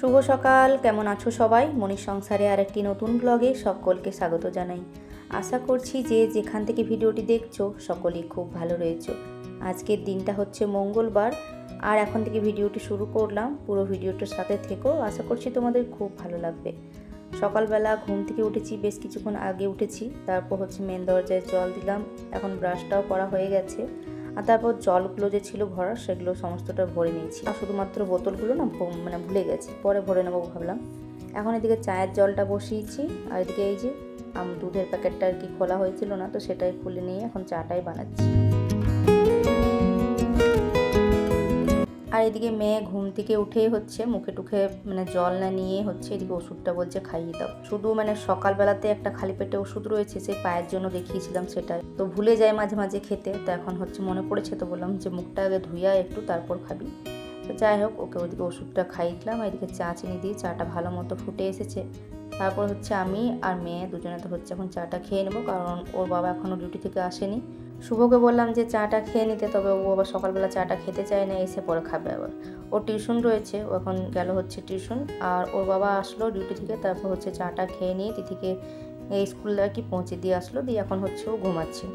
শুভ সকাল। কেমন আছো সবাই? মনির সংসারে আর একটি নতুন ব্লগে সকলকে স্বাগত জানাই। আশা করছি যে যেখান থেকে ভিডিওটি দেখছ, সকলেই খুব ভালো রয়েছো। আজকের দিনটা হচ্ছে মঙ্গলবার, আর এখন থেকে ভিডিওটি শুরু করলাম। পুরো ভিডিওটার সাথে থেকেও আশা করছি তোমাদের খুব ভালো লাগবে। সকালবেলা ঘুম থেকে উঠেছি, বেশ কিছুক্ষণ আগে উঠেছি। তারপর হচ্ছে মেন দরজায় জল দিলাম। এখন ব্রাশটাও করা হয়ে গেছে। আর তারপর জলগুলো যে ছিল ভরা, সেগুলো সমস্তটা ভরে নিয়েছি। আর শুধুমাত্র বোতলগুলো না মানে ভুলে গেছি। পরে ভরে নেব ভাবলাম। এখন এদিকে চায়ের জলটা বসিয়েছি। আর এদিকে এই যে, আমি দুধের প্যাকেটটা আর কি খোলা হয়েছিল না, তো সেটাই খুলে নিয়ে এখন চাটাই বানাচ্ছি। আর এদিকে মেয়ে ঘুম থেকে উঠেই হচ্ছে মুখে টুখে মানে জল না নিয়ে হচ্ছে এদিকে ওষুধটা বলছে খাইয়ে দাও। শুধু মানে সকালবেলাতে একটা খালি পেটে ওষুধ রয়েছে, সেই পায়ের জন্য দেখিয়েছিলাম সেটাই। তো ভুলে যায় মাঝে মাঝে খেতে, তো এখন হচ্ছে মনে পড়েছে তো বললাম যে মুখটা আগে ধুইয়া একটু, তারপর খাবি। তো যাই হোক, ওকে ওদিকে ওষুধটা খাইয়ে দিলাম, এদিকে চা চিনি দিয়ে চাটা ভালো মতো ফুটে এসেছে। তারপর হচ্ছে আমি আর মেয়ে দুজনে তো হচ্ছে এখন চাটা খেয়ে নেব, কারণ ওর বাবা এখনও ডিউটি থেকে আসেনি। শুভকে বললাম যে চাটা খেয়ে নিতে, তবে ও আবার সকালবেলা চাটা খেতে চায় না, এসে পরে খাবে আবার। ওর টিউশন রয়েছে, ও এখন গেল হচ্ছে টিউশন আর ওর বাবা আসলো ডিউটি থেকে, তারপর হচ্ছে চাটা খেয়ে নিয়ে তিথিকে এই স্কুলে আর কি পৌঁছে দিয়ে আসলো, দিয়ে এখন হচ্ছে ও ঘুমাচ্ছে।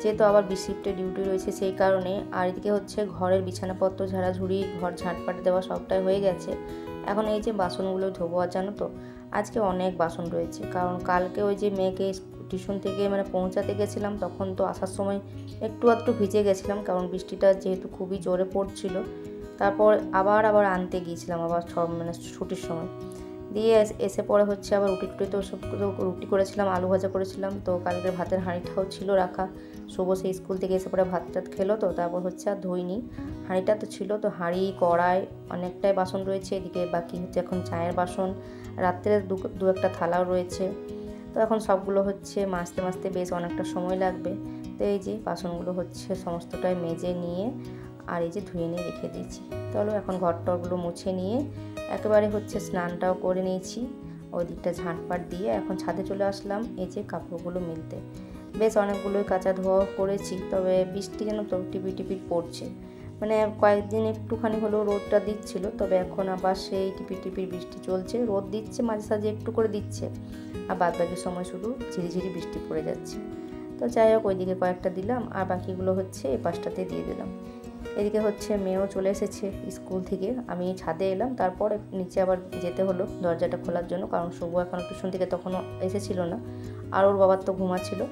যেহেতু আবার বিশিফটে ডিউটি রয়েছে সেই কারণে, আর এদিকে হচ্ছে ঘরের বিছানাপত্র ঝাড়াঝুড়ি, ঘর ঝাঁটপাট দেওয়া সবটাই হয়ে গেছে। এখন এই যে বাসনগুলো ধোবো আর জানো তো আজকে অনেক বাসন রয়েছে। কারণ কালকে ওই যে মেয়েকে টিউশন থেকে মানে পৌঁছাতে গেছিলাম, তখন তো আসার সময় একটু আধটু ভিজে গেছিলাম, কারণ বৃষ্টিটা যেহেতু খুবই জোরে পড়ছিল। তারপর আবার আবার আনতে গিয়েছিলাম আবার সব মানে ছুটির সময়। দিয়ে এস- পরে হচ্ছে আবার রুটি টুটি তো সব রুটি করেছিলাম, আলু ভাজা করেছিলাম, তো কালকের ভাতের হাঁড়িটাও ছিল রাখা। শুভ সেই স্কুল থেকে এসে পরে ভাত টাত খেলো তো, তারপর হচ্ছে আর ধুইনি। হাঁড়িটা তো ছিল, তো হাঁড়ি, কড়াই অনেকটাই বাসন রয়েছে, এদিকে বাকি হচ্ছে এখন চায়ের বাসন। রাত্রে দু একটা থালাও রয়েছে। তো এখন সবগুলো হচ্ছে মাজতে মাজতে বেশ অনেকটা সময় লাগবে। তো এই যে বাসনগুলো হচ্ছে সমস্তটাই মেজে নিয়ে আর এই যে ধুয়ে নিয়ে রেখে দিয়েছি। চলো এখন ঘর টরগুলো মুছে নিয়ে একেবারে হচ্ছে স্নানটাও করে নিয়েছি। ওই দিকটা ঝাঁটপাট দিয়ে এখন ছাদে চলে আসলাম এই যে কাপড়গুলো মিলতে। বেশ অনেকগুলোই কাঁচা ধোয়াও করেছি, তবে বৃষ্টি যেন তো টিপি টিপি পড়ছে। মানে কয়েকদিন একটুখানি হলেও রোদটা দিচ্ছিল, তবে এখন আবার সেই টিপি টিপির বৃষ্টি চলছে। রোদ দিচ্ছে, মাঝে সাঝে একটু করে দিচ্ছে, আর বাদ বাকি সময় শুধু ঝিরিঝিরি বৃষ্টি পড়ে যাচ্ছে। তো যাই হোক, ওইদিকে কয়েকটা দিলাম, আর বাকিগুলো হচ্ছে এ পাশটাতে দিয়ে দিলাম। এদিকে হচ্ছে মেয়েও চলে এসেছে স্কুল থেকে, আমি ছাদে এলাম, তারপর নিচে আবার যেতে হলো দরজাটা খোলার জন্য, কারণ শুভ এখন টিউশন থেকে তখনও এসেছিল না। আর ওর বাবার তো ঘুমাচ্ছিল।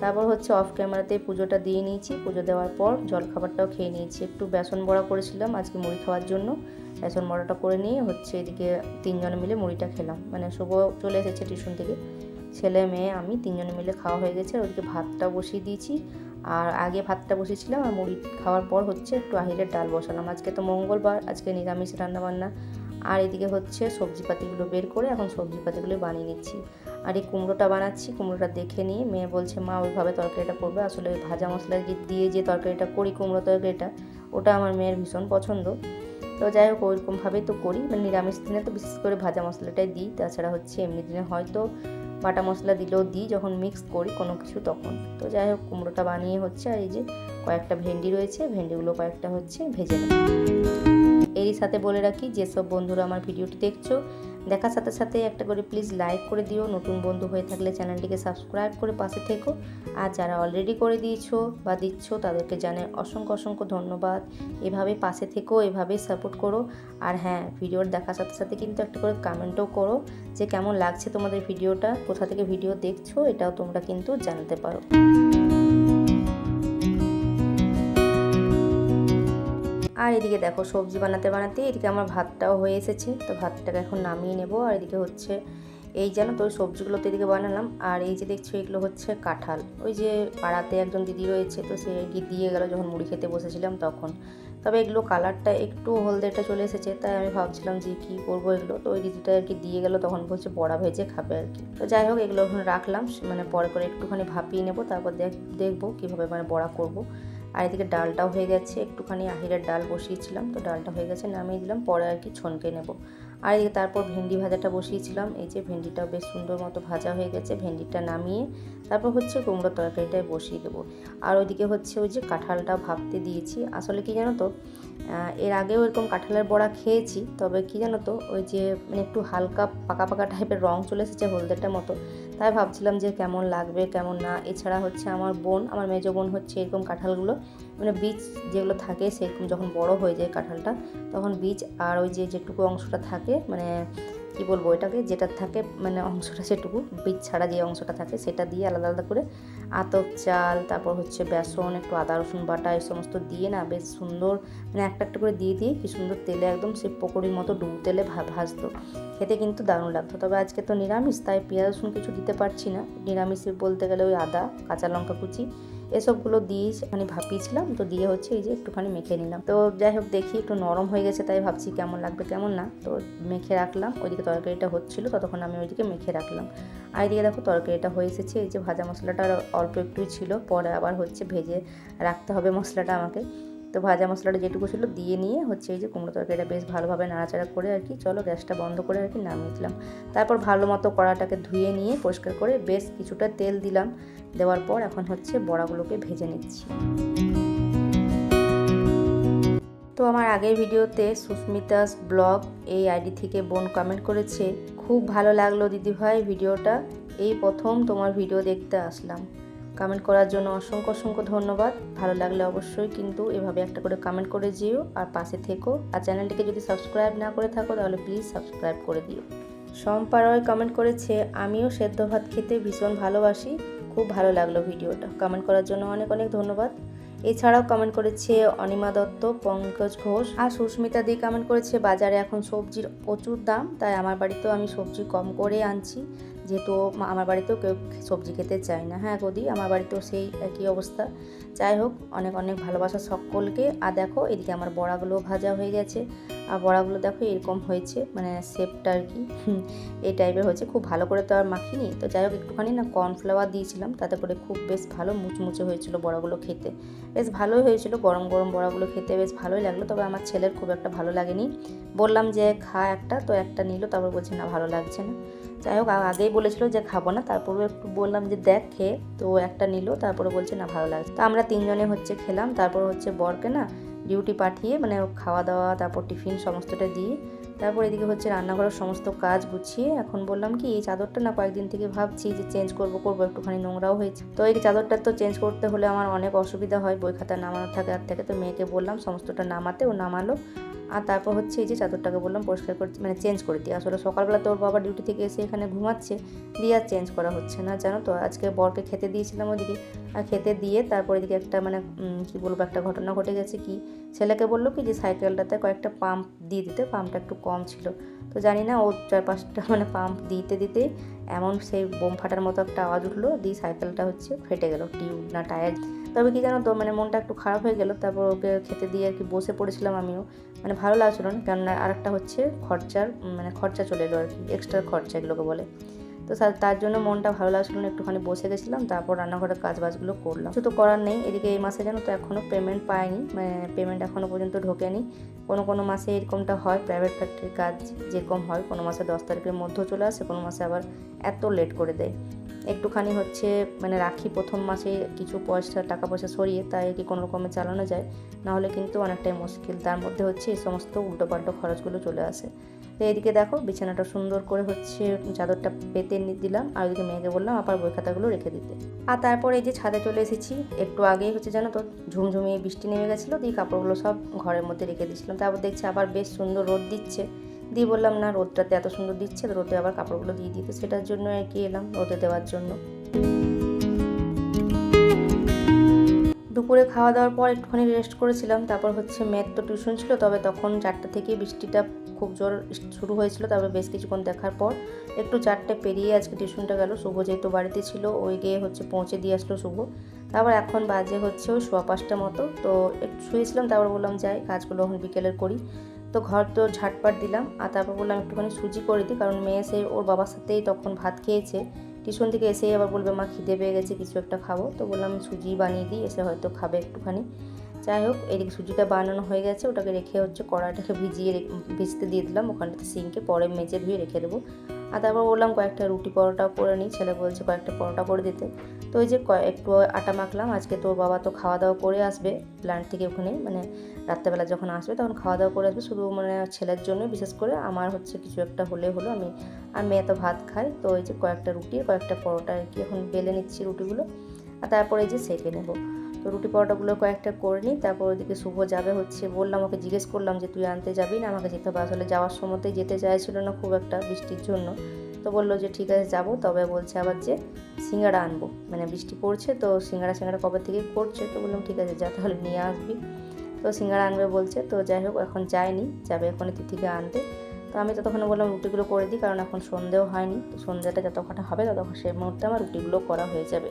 তারপর হচ্ছে অফ ক্যামেরাতে পুজোটা দিয়ে নিয়েছি। পুজো দেওয়ার পর জলখাবারটাও খেয়ে নিয়েছি। একটু বেসন বড়া করেছিলাম আজকে মুড়ি খাওয়ার জন্য। বেসন বড়াটা করে নিয়ে হচ্ছে এদিকে তিনজনে মিলে মুড়িটা খেলাম। মানে শুভ চলে এসেছে টিউশন থেকে। ছেলে, মেয়ে, আমি তিনজনে মিলে খাওয়া হয়ে গেছে। ওদিকে ভাতটা বসিয়ে দিয়েছি। আর আগে ভাতটা বসিয়েছিলাম আর মুড়ি খাওয়ার পর হচ্ছে একটু আহিরের ডাল বসালাম। আজকে তো মঙ্গলবার, আজকে নিরামিষ রান্নাবান্না। আর এদিকে হচ্ছে সবজিপাতিগুলো বের করে এখন সবজিপাতিগুলো বানিয়ে নিচ্ছি। আর এই কুমড়োটা বানাচ্ছি, কুমড়োটা দেখে নিয়ে মেয়ে বলছে, মা, ওইভাবে তরকারিটা করবে। আসলে ওই ভাজা মশলা দিয়ে যে তরকারিটা করি, কুমড়ো তরকারিটা, ওটা আমার মেয়ের ভীষণ পছন্দ। তো যাই হোক, ওইরকমভাবেই তো করি। মানে নিরামিষ দিনে তো বিশেষ করে ভাজা মশলাটাই দিই। তাছাড়া হচ্ছে এমনি দিনে হয়তো বাটা মশলা দিলেও দিই যখন মিক্স করি কোনো কিছু তখন। তো যাই হোক কুমড়োটা বানিয়ে হচ্ছে আর এই যে কয়েকটা ভেন্ডি রয়েছে, ভেন্ডিগুলো কয়েকটা হচ্ছে ভেজে নেব। এরই সাথে বলে রাখি, যেসব বন্ধুরা আমার ভিডিওটি দেখছ দেখার সাথে সাথে একটা করে প্লিজ লাইক করে দিও। নতুন বন্ধু হয়ে থাকলে চ্যানেলটিকে সাবস্ক্রাইব করে পাশে থেকো। আর যারা অলরেডি করে দিয়েছ বা দিচ্ছ, তাদেরকে জানে অসংখ্য অসংখ্য ধন্যবাদ। এভাবে পাশে থেকো এভাবেই সাপোর্ট করো। আর হ্যাঁ ভিডিওর দেখার সাথে সাথে কিন্তু একটা করে কমেন্টও করো যে কেমন লাগছে তোমাদের ভিডিওটা কোথা থেকে ভিডিও দেখছ, এটাও তোমরা কিন্তু জানাতে পারো। আর এদিকে দেখো সবজি বানাতে বানাতে এদিকে আমার ভাতটাও হয়ে এসেছে। তো ভাতটাকে এখন নামিয়ে নেব। আর এদিকে হচ্ছে এই যেন তো সবজিগুলো তো এদিকে বানালাম। আর এই যে দেখছ এগুলো হচ্ছে কাঁঠাল। ওই যে পাড়াতে একজন দিদি রয়েছে তো সে গিয়ে দিয়ে গেল যখন মুড়ি খেতে বসেছিলাম তখন। তবে এগুলো কালারটা একটু হলদেটা চলে এসেছে, তাই আমি ভাবছিলাম যে কী করব এগুলো। তো ওই দিদিটা আর কি দিয়ে গেলো, তখন বলছে বড়া ভেজে খাবে আর কি। তো যাই হোক এগুলো এখন রাখলাম মানে পরে করে একটুখানি ভাপিয়ে নেব, তারপর দেখ, দেখব কীভাবে মানে বড়া করব। আর এদিকে ডালটাও হয়ে গেছে। একটুখানি আহিরের ডাল বসিয়েছিলাম, তো ডালটা হয়ে গেছে, নামিয়ে দিলাম, পরে আর কি ছনকে নেব। আর এদিকে তারপর ভেন্ডি ভাজাটা বসিয়েছিলাম, এই যে ভেন্ডিটাও বেশ সুন্দর মতো ভাজা হয়ে গেছে, ভেন্ডিটা নামিয়ে তারপর হচ্ছে কুমড়ো তরকারিটাই বসিয়ে দেবো। আর ওইদিকে হচ্ছে ওই যে কাঁঠালটা ভাবতে দিয়েছি, আসলে কি জানো তো এর আগেও এরকম কাঁঠালের বড়া খেয়েছি, তবে কি জানো তো, ওই যে মানে একটু হালকা পাকা পাকা টাইপের রং চলে এসেছে হলদেটার মতো তাই ভাবছিলাম যে কেমন লাগবে, কেমন না। এছাড়া হচ্ছে আমার বোন, আমার মেজো বোন হচ্ছে এরকম কাঁঠালগুলো মানে বীজ যেগুলো থাকে সেরকম যখন বড় হয়ে যায় কাঁঠালটা, তখন বীজ আর ওই যে যেটুকু অংশটা থাকে মানে কি বলব এটাকে যেটা থাকে মানে অংশটা সেটুকু, বীজ ছাড়া যে অংশটা থাকে সেটা দিয়ে আলাদা আলাদা করে আতপ চাল, তারপর হচ্ছে বেসন, একটু আদা, রসুন বাটা, এই সমস্ত দিয়ে না বেশ সুন্দর মানে একটা একটা করে দিয়ে দিয়ে কি সুন্দর তেলে একদম সে পকোড়ির মতো ডুব তেলে ভাজতো। খেতে কিন্তু দারুণ লাগতো। তবে আজকে তো নিরামিষ, তাই পেঁয়াজ রসুন কিছু দিতে পারছি না। নিরামিষ বলতে গেলে ওই আদা, কাঁচা লঙ্কা কুচি এসবগুলো দিয়ে মানে ভাপিয়েছিলাম, তো দিয়ে হচ্ছে এই যে একটুখানি মেখে নিলাম। তো যাই হোক দেখি একটু নরম হয়ে গেছে, তাই ভাবছি কেমন লাগবে, কেমন না। তো মেখে রাখলাম, ওইদিকে তরকারিটা হচ্ছিল, ততক্ষণ আমি ওইদিকে মেখে রাখলাম। আর এদিকে দেখো তরকারিটা হয়ে এসেছে, এই যে ভাজা মশলাটা অল্প একটুই ছিল, পরে আবার হচ্ছে ভেজে রাখতে হবে মশলাটা আমাকে। তো ভাজা মশলাটা যেটুকু ছিল দিয়ে নিয়ে হচ্ছে এই যে কুমড়ো তরকারিটা বেশ ভালোভাবে নাড়াচাড়া করে আর কি, চলো গ্যাসটা বন্ধ করে আর কি নামিয়ে দিলাম। তারপর ভালো মতো কড়াটাকে ধুয়ে নিয়ে পরিষ্কার করে বেশ কিছুটা তেল দিলাম। দেওয়ার পর এখন হচ্ছে বড়াগুলোকে ভেজে নিচ্ছি। তো আমার আগের ভিডিওতে সুস্মিতাস ব্লগ এই আইডি থেকে বোন কমেন্ট করেছে, খুব ভালো লাগল দিদিভাই ভিডিওটা, এই প্রথম তোমার ভিডিও দেখতে আসলাম। কমেন্ট করার জন্য অসংখ্য অসংখ্য ধন্যবাদ। ভালো লাগলে অবশ্যই কিন্তু এভাবে একটা করে কমেন্ট করে যেও। আর পাশে থেকো। আর চ্যানেলটিকে যদি সাবস্ক্রাইব না করে থাকো, তাহলে প্লিজ সাবস্ক্রাইব করে দিও। শম্পা রয় কমেন্ট করেছে, আমিও সেদ্ধ ভাত খেতে ভীষণ ভালোবাসি। খুব ভালো লাগল ভিডিওটা। কমেন্ট করার জন্য অনেক অনেক ধন্যবাদ। এছাড়াও কমেন্ট করেছে অনিমা দত্ত, পঙ্কজ ঘোষ। আর সুস্মিতা দি কমেন্ট করেছে, বাজারে এখন সবজির প্রচুর দাম, তাই আমার বাড়িতেও আমি সবজি কম করে আনছি। যেহেতু আমার বাড়িতেও কেউ সবজি খেতে চায় না। হ্যাঁ গদি, আমার বাড়িতেও সেই একই অবস্থা। যাই হোক, অনেক অনেক ভালোবাসা সকলকে। আর দেখো, এদিকে আমার বড়াগুলো ভাজা হয়ে গেছে। আর বড়াগুলো দেখো, এরকম হয়েছে মানে শেপটা আর কি। এই টাইপের হয়েছে। খুব ভালো করে তো আর মাখিনি। তো যাই হোক, একটুখানি না কর্নফ্লাওয়ার দিয়েছিলাম, তাতে করে খুব বেশ ভালো মুচমুচে হয়েছিল বড়াগুলো খেতে। বেশ ভালোই হয়েছিল, গরম গরম বড়াগুলো খেতে বেশ ভালোই লাগল। তবে আমার ছেলের খুব একটা ভালো লাগেনি। বললাম যে, খা একটা। তো একটা নিল, তারপর বলছে, না, ভালো লাগছে না। যাই হোক আগেই বলেছিল যে খাব না। তারপরে একটু বললাম যে দেখ খেয়ে তো একটা নিল, তারপরে বলছে, না, ভালো লাগছে তো আমরা তিনজনে হচ্ছে খেলাম। তারপর হচ্ছে বরকে না ডিউটি পাঠিয়ে মানে খাওয়া দাওয়া, তারপর টিফিন সমস্তটা দিয়ে তারপর এদিকে হচ্ছে রান্নাঘরের সমস্ত কাজ গুছিয়ে এখন বললাম কি, এই চাদরটা না কয়েকদিন থেকে ভাবছি যে চেঞ্জ করব করব। একটুখানি নোংরাও হয়েছে। তো এই চাদরটা তো চেঞ্জ করতে হলে আমার অনেক অসুবিধা হয়। বই খাতা নামানো থাকে, আর থেকে তো মেয়েকে বললাম, সমস্তটা নামাতে। ও নামালো। আর তারপর হচ্ছে এই যে চাদরটাকে বললাম পরিষ্কার করে মানে চেঞ্জ করে দিই আসলে সকালবেলা তো ওর বাবা ডিউটি থেকে এসে এখানে ঘুমাচ্ছে, দিয়ে আর চেঞ্জ করা হচ্ছে না, জানো তো? আজকে বরকে খেতে দিয়েছিলাম ওদিকে, আর খেতে দিয়ে তারপর এদিকে একটা মানে কি বলব, একটা ঘটনা ঘটে গেছে কি? ছেলেকে বলল কি যে সাইকেলটাতে কয়েকটা পাম্প দিয়ে দিতে পাম্পটা একটু কম ছিল। তো জানি না ও চার পাঁচটা মানে পাম্প দিতে দিতে এমন সেই বোম ফাটার মতো একটা আওয়াজ উঠল, দিয়ে সাইকেলটা হচ্ছে ফেটে গেল, টিউব না টায়ার। তবে কি জানো তো মানে মনটা একটু খারাপ হয়ে গেল, তারপর ওকে খেতে দিয়ে আর কি বসে পড়েছিলাম আমিও। মানে ভালো লাগছিল না, কেননা আরেকটা হচ্ছে খরচার মানে খরচা চলে এলো আর কি এক্সট্রা খরচা এগুলোকে বলে। তো তার- তার জন্য মনটা ভালো লাগছিল না, একটুখানি বসে গেছিলাম, তারপর রান্নাঘরের কাজ বাজগুলো করলাম তো করার নেই, এদিকে এই মাসে জানো তো এখনও পেমেন্ট মানে পেমেন্ট এখনও পর্যন্ত ঢোকেনি। কোনো কোনো মাসে এরকমটা হয় প্রাইভেট ফ্যাক্টরির কাজ যেরকম হয়, কোনো মাসে দশ তারিখের মধ্যেও চলে আসে, কোনো মাসে আবার এত লেট করে দেয়। একটুখানি হচ্ছে মানে রাখি প্রথম মাসে কিছু পয়সা, টাকা পয়সা সরিয়ে তাই কি কোনো রকমে চালানো যায়, নাহলে কিন্তু অনেকটাই মুশকিল। তার মধ্যে হচ্ছে এই সমস্ত উল্টোপাল্টো খরচগুলো চলে আসে। তো এদিকে দেখো বিছানাটা সুন্দর করে হচ্ছে চাদরটা পেতে দিলাম। আর ওইদিকে মেয়েকে বললাম আবার বই খাতাগুলো রেখে দিতে। আর তারপর এই যে ছাদে চলে এসেছি, একটু আগেই হচ্ছে জানো তো ঝুমঝুমিয়ে বৃষ্টি নেমে গেছিল, দিয়ে কাপড়গুলো সব ঘরের মধ্যে রেখে দিয়েছিলাম। তারপর দেখছি আবার বেশ সুন্দর রোদ দিচ্ছে। দিয়ে বললাম, না, রোদটাতে এত সুন্দর দিচ্ছে রোদে আবার কাপড়গুলো দিয়ে দিতে সেটার জন্য আর কি এলাম রোদে দেওয়ার জন্য। দুপুরে খাওয়া দাওয়ার পর একটুখানি রেস্ট করেছিলাম। তারপর হচ্ছে মেয়ের তো টিউশন ছিল, তবে তখন চারটা থেকে বৃষ্টিটা খুব জোর শুরু হয়েছিল, তারপর বেশ কিছুক্ষণ দেখার পর একটু চারটে পেরিয়ে আজকে টিউশনটা গেল। শুভ যেহেতু বাড়িতে ছিল, ওই গিয়ে হচ্ছে পৌঁছে দিয়ে আসলো শুভ। তারপর এখন বাজে হচ্ছে ওই সোয়া পাঁচটা মতো, তো একটু শুয়েছিলাম, তারপর বললাম, যাই, কাজগুলো এখন বিকেলের করি। তো ঘর তো ঝাটপাট দিলাম, আর তারপর বললাম, একটুখানি সুজি করে দিই, কারণ মেয়ে সে ওর বাবার সাথেই তখন ভাত খেয়েছে। টিউশন থেকে এসেই আবার বলবে, মা, খিদে পেয়ে গেছে, কিছু একটা খাব। তো বললাম সুজি বানিয়ে দিই, এসে হয়তো খাবে একটুখানি। যাই হোক, এদিকে সুজিটা বানানো হয়ে গেছে। ওটাকে রেখে হচ্ছে কড়াইটাকে ভিজিয়ে ভিজতে দিয়ে দিলাম। ওখানটাতে সিঙ্কে পরে মেজে ধুয়ে রেখে দেবো। আর তারপর বললাম কয়েকটা রুটি পরোটাও করে নিই। ছেলে বলছে কয়েকটা পরোটা করে দিতে। তো ওই যে একটু আটা মাখলাম। আজকে তোর বাবা তো খাওয়া দাওয়া করে আসবে। প্ল্যান্ট থেকে ওখানে মানে রাত্রেবেলা যখন আসবে তখন খাওয়া দাওয়া করে আসবে। শুধু মানে ছেলের জন্য, বিশেষ করে আমার হচ্ছে কিছু একটা হলে হলো। আমি আর মেয়ে তো ভাত খাই তো ওই যে কয়েকটা রুটি, কয়েকটা পরোটা আর কি। এখন বেলে নিচ্ছি রুটিগুলো। আর তারপরে যে সেঁকে নেব। তো রুটি পরোটাগুলো কয়েকটা করে নিই, তারপর ওইদিকে শুভ যাবে হচ্ছে, বললাম ওকে জিজ্ঞেস করলাম যে, তুই আনতে যাবি না আমাকে যেতে হবে? আসলে যাওয়ার সময়তেই যেতে চাইছিল না খুব একটা বৃষ্টির জন্য। তো বলল যে, ঠিক আছে, যাব। তবে বলছে আবার যে সিঙ্গাড়া আনব। মানে বৃষ্টি পড়ছে তো সিঙ্গাড়া সিঙ্গাড়া কবে থেকে করছে? তো বললাম, ঠিক আছে, যা তাহলে নিয়ে আসবি। তো সিঙ্গাড়া আনবে বলছে, তো যাই হোক, এখন যায়নি, যাবে এখন তিথিকে আনতে। তো আমি ততক্ষণে বললাম, রুটিগুলো করে দিই, কারণ এখন সন্ধেও হয়নি। তো সন্ধ্যাটা যতক্ষণ হবে, ততক্ষণ সেই মুহূর্তে আমার রুটিগুলো করা হয়ে যাবে।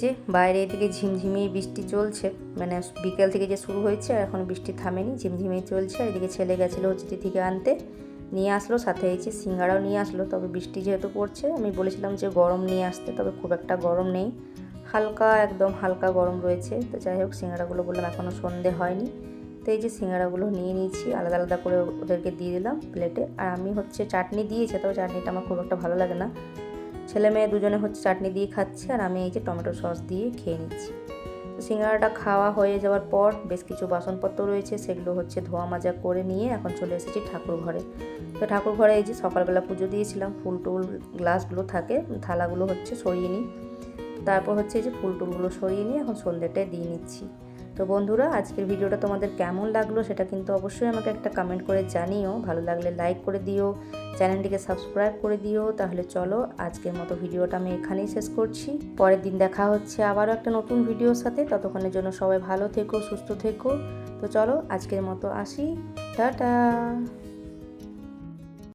যে বাইরে এদিকে ঝিমঝিমিয়ে বৃষ্টি চলছে। মানে বিকেল থেকে যে শুরু হয়েছে, আর এখন বৃষ্টি থামেনি ঝিমঝিমি চলছে। এদিকে ছেলে গেছিল হচ্ছে তিথিকে আনতে, নিয়ে আসলো, সাথে এই সিঙ্গারাও নিয়ে আসলো। তবে বৃষ্টি যেহেতু পড়ছে, আমি বলেছিলাম যে গরম নিয়ে আসতে, তবে খুব একটা গরম নেই। হালকা, একদম হালকা গরম রয়েছে। তো যাই হোক, সিঙ্গারাগুলো বললাম এখনও সন্ধে হয়নি। তো এই যে সিঙ্গারাগুলো নিয়ে নিয়েছি, আলাদা আলাদা করে ওদেরকে দিয়ে দিলাম প্লেটে। আর আমি হচ্ছে চাটনি দিয়েছে তবে চাটনিটা আমার খুব একটা ভালো লাগে না। ছেলে মেয়ে দুজনে হচ্ছে চাটনি দিয়ে খাচ্ছে আর আমি এই যে টমেটো সস দিয়ে খেয়ে নিচ্ছি। তো সিঙ্গারাটা খাওয়া হয়ে যাওয়ার পর বেশ কিছু বাসনপত্র রয়েছে, সেগুলো হচ্ছে ধোয়া মাজা করে নিয়ে এখন চলে এসেছি ঠাকুর ঘরে। তো ঠাকুর ঘরে এই যে সকালবেলা পুজো দিয়েছিলাম, ফুল টুল গ্লাসগুলো থাকে, থালাগুলো হচ্ছে সরিয়ে নিই। তারপর হচ্ছে এই যে ফুল টুলগুলো সরিয়ে নিয়ে এখন সন্ধ্যেটায় দিয়ে নিচ্ছি। তো বন্ধুরা, আজকের ভিডিওটা তোমাদের কেমন লাগল সেটা কিন্তু অবশ্যই আমাকে একটা কমেন্ট করে জানিও। ভালো লাগলে লাইক করে দিও, চ্যানেলটিকে সাবস্ক্রাইব করে দিও। তাহলে চলো, আজকের মতো ভিডিওটা আমি এখানেই শেষ করছি। পরের দিন দেখা হচ্ছে আবারও একটা নতুন ভিডিওর সাথে। ততক্ষণের জন্য সবাই ভালো থেকো, সুস্থ থেকো। তো চলো, আজকের মতো আসি। টাটা!